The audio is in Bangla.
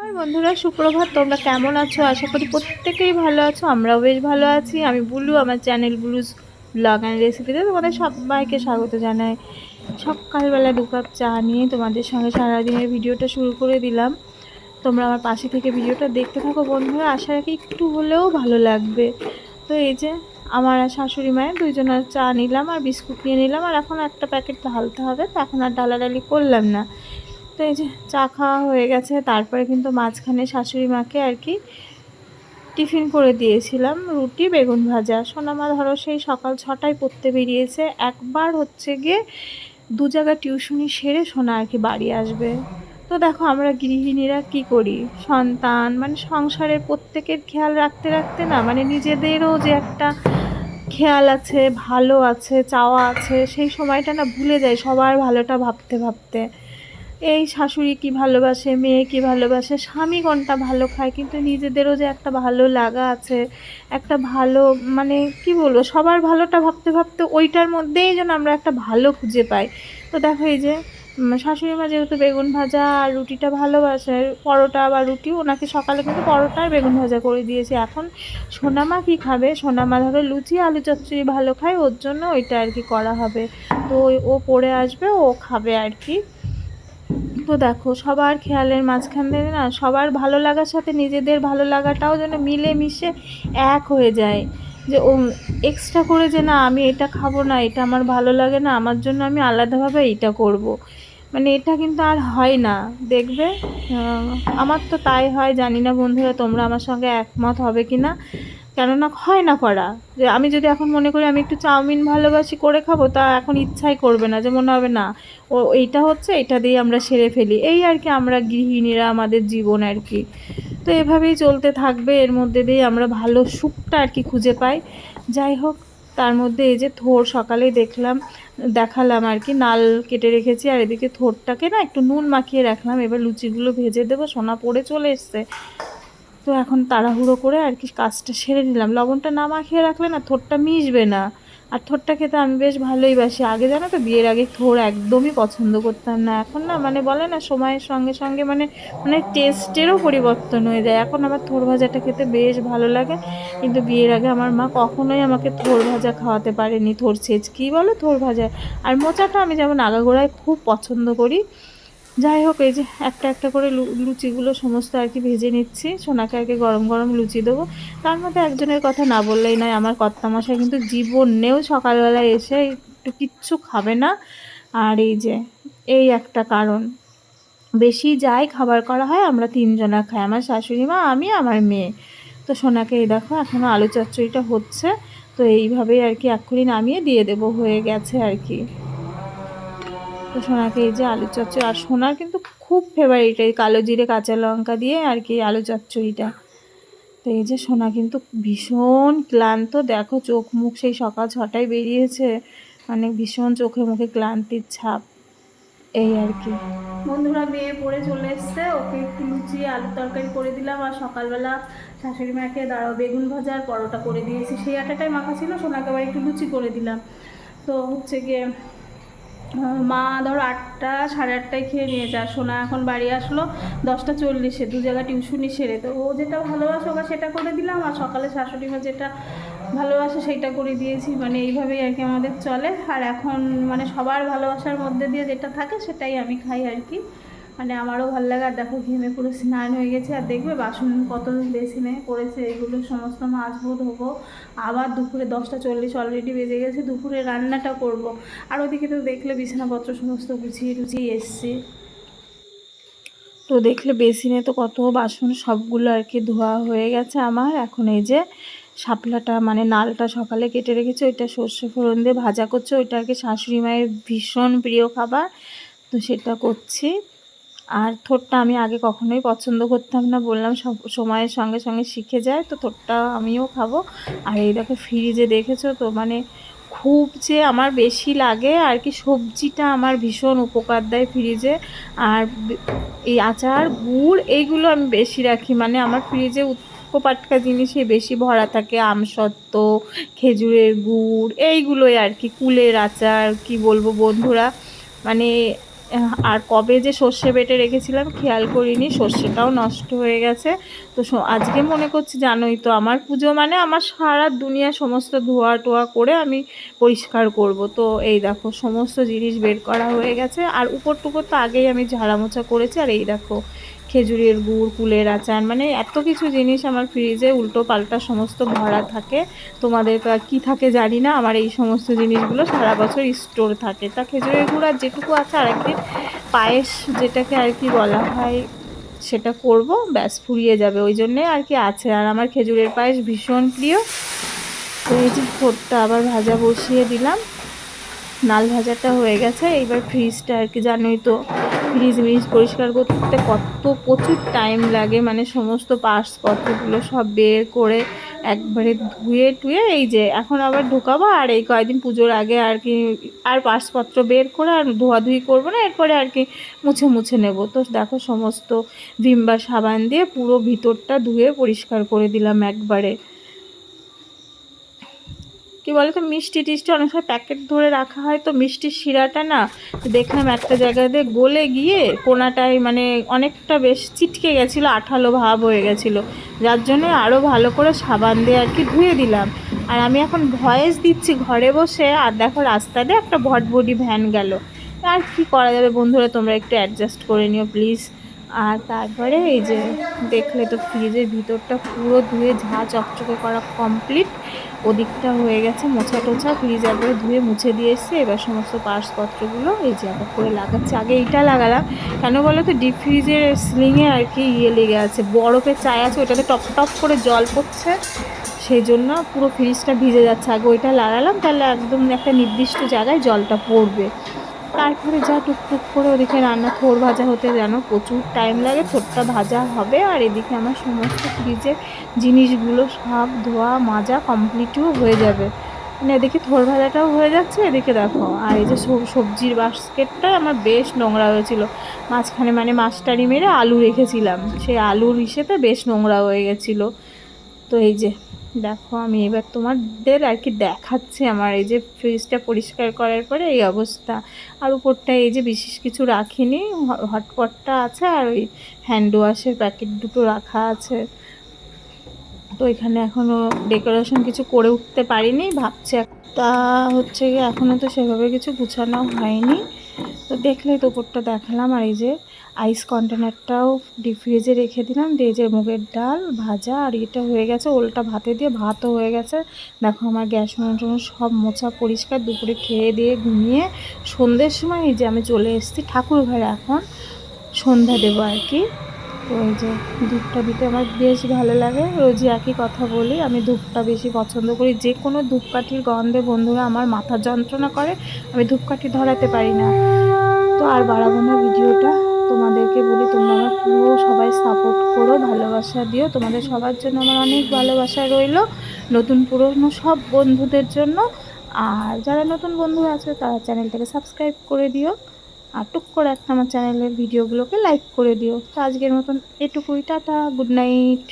নমস্কার বন্ধুরা, সুপ্রভাত। তোমরা কেমন আছো? আশা করি প্রত্যেকেই ভালো আছো, আমরাও বেশ ভালো আছি। আমি বুলু, আমার চ্যানেল বুলুস ব্লগ অ্যান্ড রেসিপিতে তোমাদের সবাইকে স্বাগত জানাই। সকালবেলা দু কাপ চা নিয়ে তোমাদের সঙ্গে সারাদিনের ভিডিওটা শুরু করে দিলাম। তোমরা আমার পাশে থেকে ভিডিওটা দেখতে থাকো বন্ধুরা, আশা রাখি একটু হলেও ভালো লাগবে। তো এই যে আমার আর শাশুড়ি মায়ের দুইজনের চা নিলাম আর বিস্কুট নিয়ে নিলাম আর এখন একটা প্যাকেট ঢালতে হবে, তো এখন আর ডালাডালি করলাম না। তো এই যে চা খাওয়া হয়ে গেছে, তারপরে কিন্তু মাঝখানে শাশুড়ি মাকে আর কি টিফিন করে দিয়েছিলাম, রুটি, বেগুন ভাজা। সোনামা ধরো সেই সকাল ছটায় পড়তে বেরিয়েছে, একবার হচ্ছে গিয়ে দু জায়গা টিউশনি সেরে সোনা আর কি বাড়ি আসবে। তো দেখো আমরা গৃহিণীরা কি করি? সন্তান মানে সংসারের প্রত্যেকের খেয়াল রাখতে রাখতে না মানে নিজেদেরও যে একটা খেয়াল আছে, ভালো আছে, চাওয়া আছে, সেই সময়টা না ভুলে যায় সবার ভালোটা ভাবতে ভাবতে। এই শাশুড়ি কি ভালোবাসে, মেয়ে কি ভালোবাসে, স্বামী কোনটা ভালো খায়, কিন্তু নিজেদেরও যে একটা ভালো লাগা আছে, একটা ভালো মানে কি বলব, সবার ভালোটা ভাবতে ভাবতে ওইটার মধ্যেই যেন আমরা একটা ভালো খুঁজে পাই। তো দেখো এই যে শাশুড়ি মা যেহেতু বেগুন ভাজা আর রুটিটা ভালোবাসে, পরোটা বা রুটি, ওনাকে সকালে কিন্তু পরোটা আর বেগুন ভাজা করে দিয়েছি। এখন সোনামা কি খাবে? সোনামা ধরো লুচি, আলু চচ্চড়ি ভালো খায়, ওর জন্য ওইটা আর কি করা হবে। তো ও পড়ে আসবে, ও খাবে আর কি। তো দেখো, সবার খেয়ালের মাঝখান থেকে না, সবার ভালো লাগার সাথে নিজেদের ভালো লাগাটাও যেন মিলে মিশে এক হয়ে যায়। যে ও এক্সট্রা করে যে না, আমি এটা খাব না, এটা আমার ভালো লাগে না, আমার জন্য আমি আলাদাভাবে এইটা করব। মানে এটা কিন্তু আর হয় না। দেখবে? আমার তো তাই হয়, জানি না বন্ধুরা, তোমরা আমার সঙ্গে একমত হবে কি না কেননা হয় না করা যে আমি যদি এখন মনে করি আমি একটু চাউমিন ভালোবাসি করে খাব, তা এখন ইচ্ছাই করবে না, যে মনে হবে না, ও এইটা হচ্ছে এটা দিয়ে আমরা সেরে ফেলি। এই আর কি আমরা গৃহিণীরা আমাদের জীবন আর কি। তো এভাবেই চলতে থাকবে, এর মধ্যে দিয়ে আমরা ভালো সুখটা আর কি খুঁজে পাই। যাই হোক, তার মধ্যে এই যে থোর সকালেই দেখলাম, দেখালাম আর কি, নাল কেটে রেখেছি, আর এদিকে থোরটাকে না একটু নুন মাখিয়ে রাখলাম, এবার লুচিগুলো ভেজে দেবো, সোনা পড়ে চলে এসছে। তো এখন তাড়াহুড়ো করে আর কি কাজটা সেরে নিলাম। লবণটা না মাখিয়ে রাখলে না থোরটা মিশবে না। আর থোরটা খেতে আমি বেশ ভালোই বাসি। আগে জানো তো, বিয়ের আগে থোর একদমই পছন্দ করতাম না। এখন না মানে বলে না, সময়ের সঙ্গে সঙ্গে মানে মানে টেস্টেরও পরিবর্তন হয়ে যায়। এখন আমার থোর ভাজাটা খেতে বেশ ভালো লাগে। কিন্তু বিয়ের আগে আমার মা কখনোই আমাকে থোর ভাজা খাওয়াতে পারেনি। থোর সেচ কী বলো থোর ভাজা? আর মোচাটা আমি যেমন আগাগোড়ায় খুব পছন্দ করি যাই হোক, এই যে একটা একটা করে লুচিগুলো সমস্ত আর কি ভেজে নিচ্ছি। সোনাকে আর কি গরম গরম লুচি দেবো। তার মধ্যে একজনের কথা না বললেই নয়, আমার কর্তামশাই কিন্তু জীবনেও সকালবেলা এসে একটু কিচ্ছু খাবে না। আর এই যে, এই একটা কারণ। বেশি যাই খাবার করা হয়, আমরা তিনজনা খাই। আমার শাশুড়ি মা, আমি, আমার মেয়ে। তো সোনাকে, এই দেখো এখনও আলু চচ্চড়িটা হচ্ছে। তো এইভাবেই আর কি এক্ষুনি নামিয়ে দিয়ে দেবো, হয়ে গেছে আর কি। তো সোনাকে, এই যে আলু চচ্চড়ি। আর সোনার কিন্তু খুব ফেভারিট এই কালো জিরে, কাঁচা লঙ্কা দিয়ে আর কি আলু চচ্চড়িটা। তো এই যে সোনা কিন্তু ভীষণ ক্লান্ত। দেখো চোখ মুখ সেই সকাল ছটায় বেরিয়েছে। মানে ভীষণ চোখে মুখে ক্লান্তির ছাপ। এই আর কি। বন্ধুরা, মেয়ে পড়ে চলে এসছে। ওকে একটু লুচি আলু তরকারি করে দিলাম। আর সকালবেলা শাশুড়ি মাকে দাঁড়াও, বেগুন ভাজা আর পরোটা করে দিয়েছি। সেই আটাটাই মাখা ছিল, সোনাকে আবার একটু লুচি করে দিলাম। তো হচ্ছে গিয়ে মা ধরো আটটা, সাড়ে আটটায় খেয়ে নিয়ে যা। সোনা এখন বাড়ি আসলো দশটা চল্লিশে, দু জায়গা টিউশনি সেরে তো ও যেটা ভালোবাসে ওকে সেটা করে দিলাম, আর সকালে শাশুড়ি মা যেটা ভালোবাসে সেইটা করে দিয়েছি। মানে এইভাবেই আর কি আমাদের চলে। আর এখন মানে সবার ভালোবাসার মধ্যে দিয়ে যেটা থাকে সেটাই আমি খাই আর কি। মানে আমারও ভালো লাগে, আর দেখো ঘেমে পুরো স্নান হয়ে গেছে, আর দেখবে বাসন কত বেসিনে পড়েছে এগুলো সমস্ত মাজবো ধোবো। আবার দুপুরে দশটা চল্লিশ অলরেডি বেজে গেছে, দুপুরে রান্নাটা করব। আর ওদিকে তো দেখলে বিছানাপত্র সমস্ত গুছিয়ে টুছিয়ে এসছি। তো দেখলে বেসিনে তো কত বাসন, সবগুলো আর কি ধোয়া হয়ে গেছে আমার। এখন এই যে শাপলাটা মানে নালটা সকালে কেটে রেখেছে, ওইটা সর্ষে ফোড়ন দিয়ে ভাজা করছে, ওইটা আর কি শাশুড়ি মায়ের ভীষণ প্রিয় খাবার। তো সেটা করছি। আর থোরটা আমি আগে কখনোই পছন্দ করতাম না। বললাম, সব সময়ের সঙ্গে সঙ্গে শিখে যায়, তো থোরটা আমিও খাব। আর এই দেখো ফ্রিজে দেখেছ তো মানে খুব যে আমার বেশি লাগে, আর কি সবজিটা আমার ভীষণ উপকার দেয় ফ্রিজে। আর এই আচার, গুড় এইগুলো আমি বেশি রাখি মানে আমার ফ্রিজে উৎপোপাটকা জিনিসই বেশি ভরা থাকে, আমসত্ত্ব, খেজুরের গুড়, এইগুলোই আর কি, কুলের আচার, কি বলব বন্ধুরা? মানে আর কবে যে সর্ষে বেটে রেখেছিলাম খেয়াল করিনি, সর্ষেটাও নষ্ট হয়ে গেছে। তো আজকে মনে করছি জানোই তো, আমার পুজো মানে আমার সারা দুনিয়া সমস্ত ধোয়া টোয়া করে আমি পরিষ্কার করব। তো এই দেখো, সমস্ত জিনিস বের করা হয়ে গেছে। আর উপর টুকর তো আগেই আমি ঝাড়ামোছা করেছি, আর এই দেখো খেজুরের গুড়, কুলের আচার মানে এত কিছু জিনিস আমার ফ্রিজে উল্টো পাল্টা সমস্ত ভরা থাকে। তোমাদের কী থাকে জানি না, আমার এই সমস্ত জিনিসগুলো সারা বছর স্টোর থাকে। তা খেজুরের গুড় আর যেটুকু আছে আর আরেকদিন পায়েস যেটাকে আর কি বলা হয়, সেটা করব, ব্যাস ফুরিয়ে যাবে। ওই জন্যে আর কি আছে। আর আমার খেজুরের পায়েস ভীষণ প্রিয়। তো এই যে ঠোঁটটা আবার ভাজা বসিয়ে দিলাম। নাল ভাজাটা হয়ে গেছে। এইবার ফ্রিজটা আর কি জানোই তো ফ্রিজ মিজ পরিষ্কার করতে কত প্রচুর টাইম লাগে মানে সমস্ত পার্সপত্রগুলো সব বের করে একবারে ধুয়ে টুয়ে এই যে এখন আবার ঢোকাবো, আর এই কয়েকদিন পুজোর আগে আর কি আর পার্সপত্র বের করে আর ধোয়াধুয়ি করব না, এরপরে আর কি মুছে মুছে নেব। তো দেখো সমস্ত ভিমবার সাবান দিয়ে পুরো ভিতরটা ধুয়ে পরিষ্কার করে দিলাম একবারে। কি বলে তো মিষ্টি টিষ্টি অনেক সময় প্যাকেট ধরে রাখা হয়, তো মিষ্টির শিরাটা না দেখলাম একটা জায়গাতে গলে গিয়ে কোনাটায় মানে অনেকটা বেশ চিটকে গেছিল, আঠালো ভাব হয়ে গেছিল। যার জন্য আরও ভালো করে সাবান দিয়ে আর কি ধুয়ে দিলাম। আর আমি এখন ভয়েস দিচ্ছি ঘরে বসে, আর দেখো রাস্তা দিয়ে একটা ভটভটি ভ্যান গেল। আর কি করা যাবে বন্ধুরা, তোমরা একটু অ্যাডজাস্ট করে নিও প্লিজ আর তারপরে এই যে দেখলে তো ফ্রিজের ভিতরটা পুরো ধুয়ে ঝা চকচকে করা কমপ্লিট ওদিকটা হয়ে গেছে মোছা টোছা ফ্রিজ একবারে ধুয়ে মুছে দিয়ে এসছে। এবার সমস্ত পার্সপত্রগুলো এই যে আবার করে লাগাচ্ছে। আগে এইটা লাগালাম। কেন বলো তো ডিপ ফ্রিজের স্লিংয়ে আর কি ইয়ে লেগে আছে। বরফের চায় আছে, ওটাতে টপ টপ করে জল পড়ছে। সেই জন্য পুরো ফ্রিজটা ভিজে যাচ্ছে। আগে ওইটা লাগালাম, তাহলে একদম একটা নির্দিষ্ট জায়গায় জলটা পড়বে। তারপরে যা টুকটুক করে ওদিকে রান্না থোর ভাজা হতে যেন প্রচুর টাইম লাগে, থোরটা ভাজা হবে। আর এদিকে আমার সমস্ত ফ্রিজের জিনিসগুলো সব ধোয়া, মাজা কমপ্লিটও হয়ে যাবে। মানে এদিকে থোর ভাজাটাও হয়ে যাচ্ছে, এদিকে দেখো। আর এই যে সব- সবজির বাস্কেটটা আমার বেশ নোংরা হয়েছিল। মাঝখানে মানে মাছটারি মেরে আলু রেখেছিলাম। সেই আলুর হিসেবে বেশ নোংরা হয়ে গেছিল। তো এই যে দেখো, আমি এবার তোমাদের আর কি দেখাচ্ছি আমার এই যে ফ্রিজটা পরিষ্কার করার পরে এই অবস্থা। আর উপরটা এই যে বিশেষ কিছু রাখিনি হটপটটা আছে আর ওই হ্যান্ড ওয়াশের প্যাকেট দুটো রাখা আছে। তো এখানে এখনও ডেকোরেশন কিছু করে উঠতে পারিনি, ভাবছি তা হচ্ছে গিয়ে এখনও তো সেভাবে কিছু গুছানো হয়নি। তো দেখলে তো উপরটা দেখালাম আর এই যে আইস কন্টেনারটাও ডিপ ফ্রিজে রেখে দিলাম। দিয়ে যে মুগের ডাল, ভাজা আর এটা হয়ে গেছে। ওলটা ভাতে দিয়ে ভাতও হয়ে গেছে। দেখো আমার গ্যাস মন্টন সব মোছা পরিষ্কার দুপুরে খেয়ে দিয়ে ঘুমিয়ে সন্ধ্যের সময় এই যে আমি চলে এসেছি ঠাকুর ঘরে এখন। সন্ধ্যা দেবো আর কি। তো এই যে ধূপটা দিতে আমার বেশ ভালো লাগে। রোজই একই কথা বলি, আমি ধূপটা বেশি পছন্দ করি। যে কোনো ধূপকাঠির গন্ধে বন্ধুরা আমার মাথা যন্ত্রণা করে, আমি ধূপকাঠি ধরাতে পারি না। তো আর বাড়াবো না ভিডিওটা। তোমাদেরকে বলি, তোমরা আমার পুরো সবাই সাপোর্ট করো, ভালোবাসা দিও। তোমাদের সবার জন্য আমার অনেক ভালোবাসা রইল। নতুন পুরনো সব বন্ধুদের জন্য। আর যারা নতুন বন্ধু আছে, তারা চ্যানেলটাকে সাবস্ক্রাইব করে দিও। আর টুক করে একটা আমার চ্যানেলের ভিডিওগুলোকে লাইক করে দিও। তো আজকের মতন এটুকুই, টাটা গুড নাইট